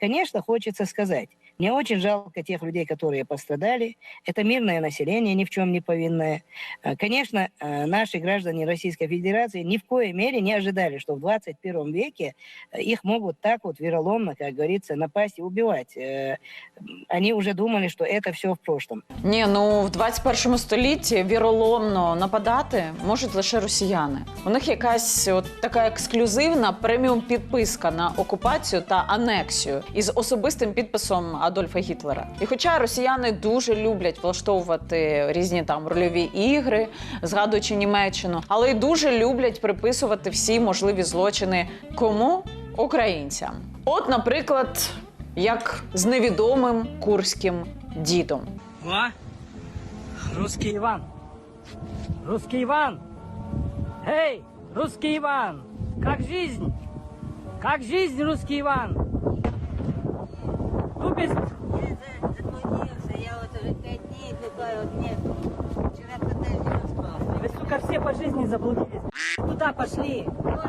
Конечно, хочется сказать, мне очень жалко тех людей, которые пострадали. Это мирное население, ни в чем не повинное. Э, Конечно, э, наши граждане Российской Федерации ни в коей мере не ожидали, что в 21 веке э, их могут так вот вероломно, как говорится, напасть и убивать. Э, Они уже думали, что это все в прошлом. Ні, ну в 21 столітті віроломно нападати можуть лише росіяни. У них якась от така ексклюзивна преміум підписка на окупацію та анексію із особистим підписом Адольфа Гітлера. І хоча росіяни дуже люблять влаштовувати різні там рольові ігри, згадуючи Німеччину, але й дуже люблять приписувати всі можливі злочини кому українцям. От, наприклад, як з невідомим курським дідом. О, русский Иван. Русский Иван. Эй, русский Иван. Как жизнь? Как жизнь, русский Иван? Купец. Я за- заблудился, я вот уже пять дней такой вот нет. Вчера коттедж не спал. Вы, сука, все по жизни заблудились. Туда пошли.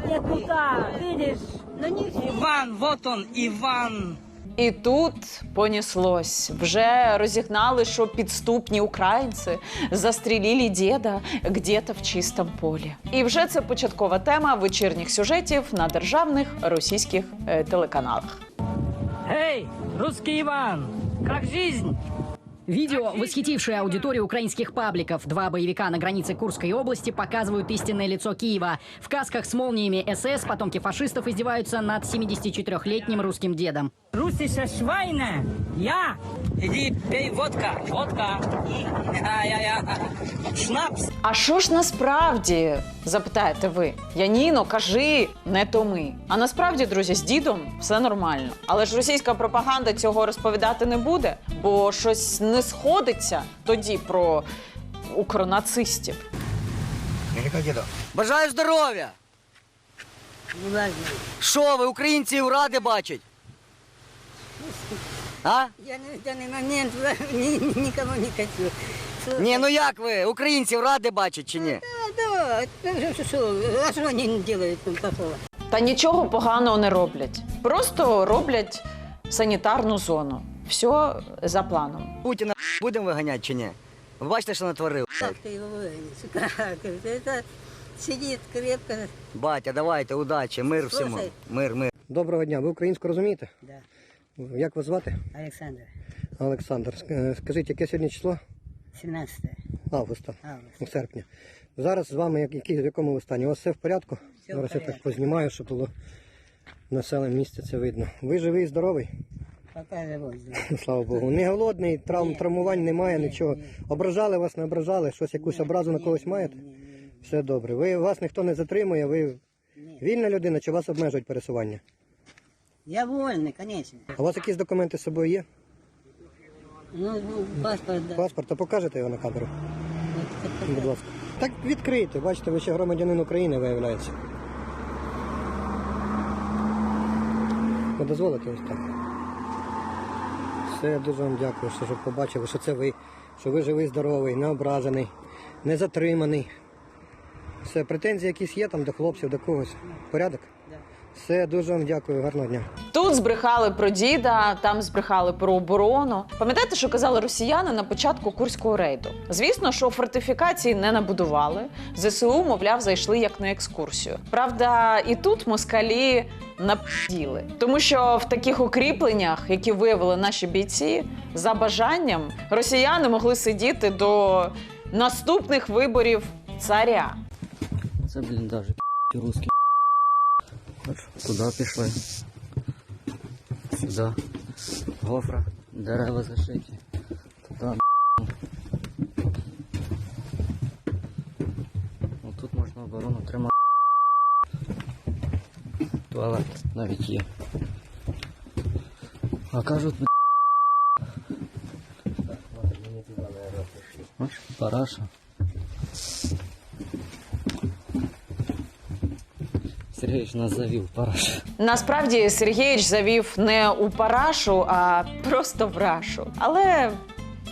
Не туда, видишь? Ну не Иван, вот он, Иван. І тут понеслось. Вже розігнали, що підступні українці застрілили діда где-то в чистому полі. І вже це початкова тема вечірніх сюжетів на державних російських е, телеканалах. Эй, русский Иван. Как жизнь? Видео, восхитившее аудиторию украинских пабликов. Два боевика на границе Курской области показывают истинное лицо Киева. В касках с молниями СС потомки фашистов издеваются над 74-летним русским дедом. Русиша Швайна. Я. Иди пей водка. Водка. Я-я-я. Шнапс. А що ж насправді запитаєте ви? Яніно, кажи, не то ми. А насправді, друзі, з дідом все нормально. Але ж російська пропаганда цього розповідати не буде, бо щось не сходиться тоді про укронацистів. Бажаю здоров'я! Що ви, українців ради бачать? А? Я на данный момент ни- никого не хочу. Ні, ну як ви? Українців ради бачать чи ні? Да, да. Ну, что, что, а что они делают там такого? Та нічого поганого не роблять. Просто роблять санітарну зону Все за планом. Путіна будемо виганяти чи ні? Ви бачите, що натворив? Как ты его вынес? Как? Это сидит крепко. Батя, давайте, удачі, мир всьому. Слухай. Мир, мир. Доброго дня. Ви українську розумієте? Да, Як вас звати? Александр. Олександр. Ск- е, Скажіть, яке сьогодні число? 17 Августа, августа. у серпня. Зараз з вами як, які, в якому ви стані? У вас все в порядку? Все в Зараз я так порядку. познімаю, щоб було населене місце це видно. Ви живий, здоровий? Слава Богу. Не голодний, травм, травмувань немає, нічого. Ображали вас, не ображали, щось якусь образу на когось маєте? Все добре. Ви вас ніхто не затримує, ви вільна людина чи вас обмежують пересування? Я вольный, конечно. А у вас якісь документи з собою є? Ну, ну, паспорт, да. Паспорт, а покажете його на камеру? Будь ласка. Так відкрийте, бачите, ви ще громадянин України виявляється. Ви дозволите ось так. Все, дуже вам дякую, що, що побачили, що це ви, що ви живий, здоровий, не ображений, не затриманий. Все, претензії якісь є там до хлопців, до когось. Порядок? Все, дуже вам дякую, гарного дня. Тут збрехали про діда, там збрехали про оборону. Пам'ятаєте, що казали росіяни на початку курського рейду? Звісно, що фортифікації не набудували. ЗСУ, мовляв, зайшли як на екскурсію. Правда, і тут москалі напділи. Тому що в таких укріпленнях, які виявили наші бійці, за бажанням росіяни могли сидіти до наступних виборів царя. Це бліндаж, русський. Туди пішли. Сюди. Гофра. Дерева зашиті. Туди. Ну, тут можна оборону тримати. Туалет навіть є. А кажуть, Ось параша. Сергійович нас завів, параша. Насправді Сергійович завів не у парашу, а просто в рашу. Але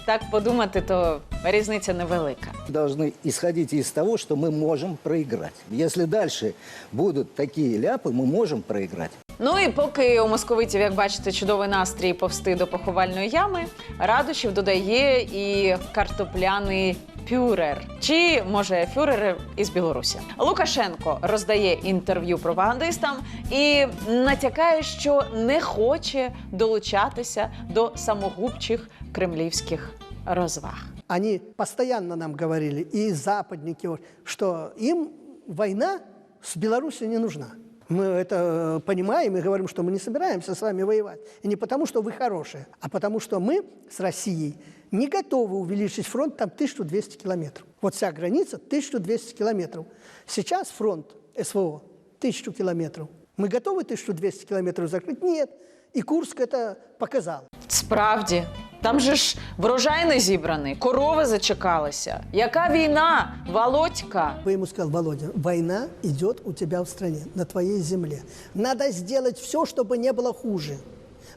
так подумати, то різниця невелика. должны исходить из того, что мы можем проиграть. Если дальше будут такие ляпы, мы можем проиграть. Ну і поки у московитів, як бачите, чудовий настрій повсти до поховальної ями, радощів додає і картопляний. Пюрер чи може фюрер із Білорусі Лукашенко роздає інтерв'ю пропагандистам і натякає, що не хоче долучатися до самогубчих кремлівських розваг. Они постоянно нам говорили, и западники, вот, что им война с Беларусью не нужна. Мы это э, понимаем и говорим, что мы не собираемся с вами воевать. И не потому, что вы хорошие, а потому, что мы с Россией не готовы увеличить фронт там 1200 километров. Вот вся граница 1200 километров. Сейчас фронт СВО 1000 километров. Мы готовы 1200 километров закрыть? Нет. И Курск это показал. Справді, там же ж врожай не зібраний, корови зачекалися. Яка війна, Володька? Я ему сказал, Володя, война идет у тебя в стране, на твоей земле. Надо сделать все, чтобы не было хуже.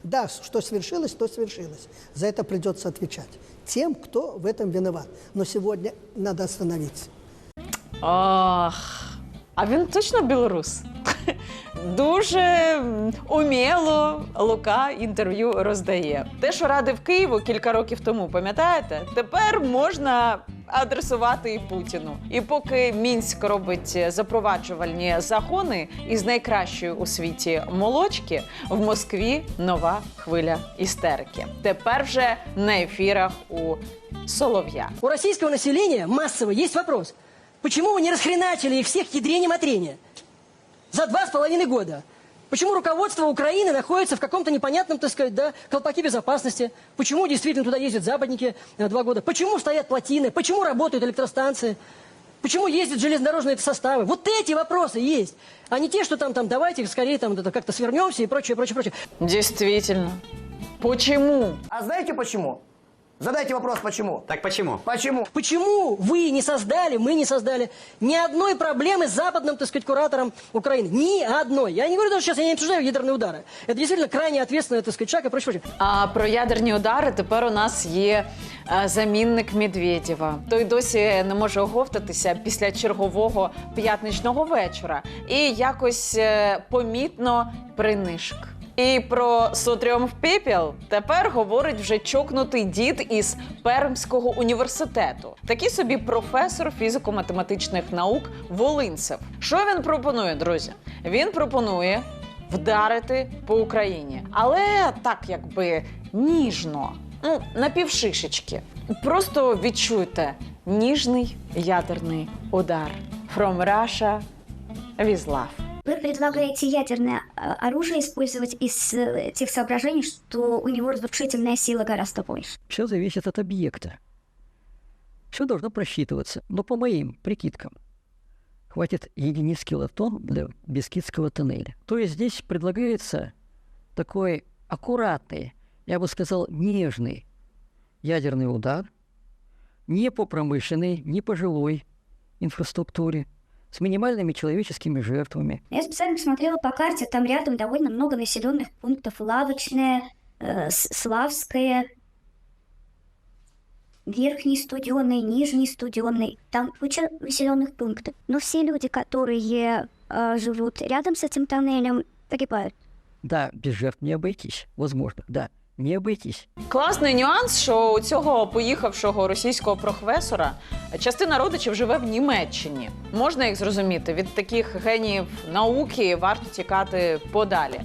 Да, что свершилось, то свершилось. За это придется отвечать тем, кто в этом виноват. Но сегодня надо остановиться. Ах, а він точно білорус? Дуже уміло Лука інтерв'ю роздає. Те, що радив Києву кілька років тому, пам'ятаєте? Тепер можна адресувати і Путіну. І поки Мінськ робить запроваджувальні закони із найкращої у світі молочки, в Москві нова хвиля істерики. Тепер вже на ефірах у Солов'я. У российского населения массово есть вопрос. Почему вы не расхреначили их всех ядрением-отрения? За два с половиной года. Почему руководство Украины находится в каком-то непонятном, так сказать, да, колпаке безопасности? Почему действительно туда ездят западники э, два года? Почему стоят плотины? Почему работают электростанции? Почему ездят железнодорожные составы? Вот эти вопросы есть, а не те, что там, там давайте скорее там это как-то свернемся и прочее, прочее, прочее. Дійсно. Почему? А знаете почему? Задайте вопрос, почему? Так почему? Почему? Почему вы не создали, мы не создали ни одной проблемы с западным, так сказать, куратором Украины? Ни одной. Я не говорю даже сейчас, я не обсуждаю ядерные удары. Это действительно крайне ответственный, так сказать, шаг и прочее, прочее. А про ядерні удари тепер у нас є е, замінник Медведєва. Той досі не може оговтатися після чергового п'ятничного вечора і якось е, помітно принишк. І про сотрьом в пепел тепер говорить вже чокнутий дід із Пермського університету. Такий собі професор фізико-математичних наук Волинцев. Що він пропонує, друзі? Він пропонує вдарити по Україні, але так якби ніжно, ну на півшишечки. Просто відчуйте ніжний ядерний удар. From Russia with love. Вы предлагаете ядерное э, оружие использовать из э, тех соображений, что у него разрушительная сила гораздо больше. Все зависит от объекта. Все должно просчитываться. Но по моим прикидкам, хватит единиц килотонн для Бескидского тоннеля. То есть здесь предлагается такой аккуратный, я бы сказал, нежный ядерный удар, не по промышленной, не по жилой инфраструктуре, с минимальными человеческими жертвами. Я специально смотрела по карте, там рядом довольно много населенных пунктов. Лавочная, э, Славская, Верхний Студенный, Нижний Студенный. Там куча населенных пунктов. Но все люди, которые э, живут рядом с этим тоннелем, погибают. Да, без жертв не обойтись, возможно, да, не обійтись. Класний нюанс, що у цього поїхавшого російського професора частина родичів живе в Німеччині. Можна їх зрозуміти від таких геніїв науки варто тікати подалі.